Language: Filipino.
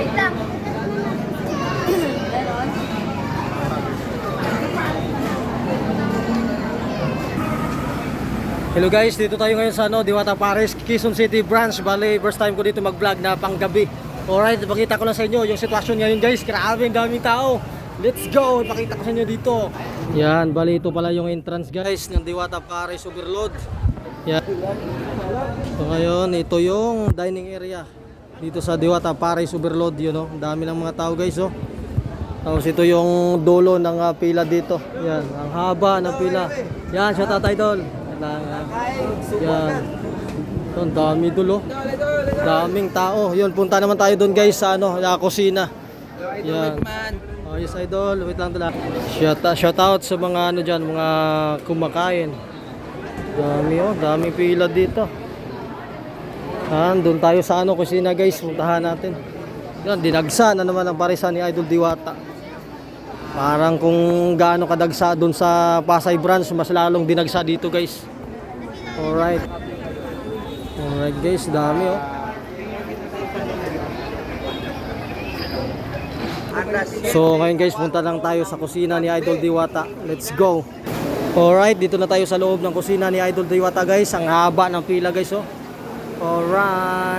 Wait lang. Hello guys, dito tayo ngayon sa ano, Diwata Paris, Quezon City branch. Bale, first time ko dito mag-vlog na panggabi. Alright, pakita ko lang sa inyo yung sitwasyon ngayon guys. Grabe, ang daming tao. Let's go! Pakita ko sa inyo dito. Yan, bali ito pala yung entrance guys ng Diwata Paris Overload. Yan. So ngayon, ito yung dining area. Dito sa Diwata Paris Overload, yun oh. Ang dami ng mga tao guys oh. Tapos ito yung dulo ng ah, pila dito. Yan, ang haba ng pila. Yan, shout out idol. Yan, lang, ah. yan. Ito, ang dami dulo. Daming tao. Yun, punta naman tayo doon guys sa ano, sa kusina. Yan. Oh, yes idol, wait lang tala. Shout, shout out sa mga ano diyan, mga kumakain. Dami oh, daming pila dito. Han, doon tayo sa ano kusina guys, puntahan natin. Yan, dinagsa na naman ang parisan ni Idol Diwata. Parang kung gaano kadagsa doon sa Pasay branch, mas lalong dinagsa dito guys. Alright. Alright guys, dami oh. So ngayon guys, punta lang tayo sa kusina ni Idol Diwata. Let's go. Alright, dito na tayo sa loob ng kusina ni Idol Diwata guys. Ang haba ng pila guys oh. Alright. Lang.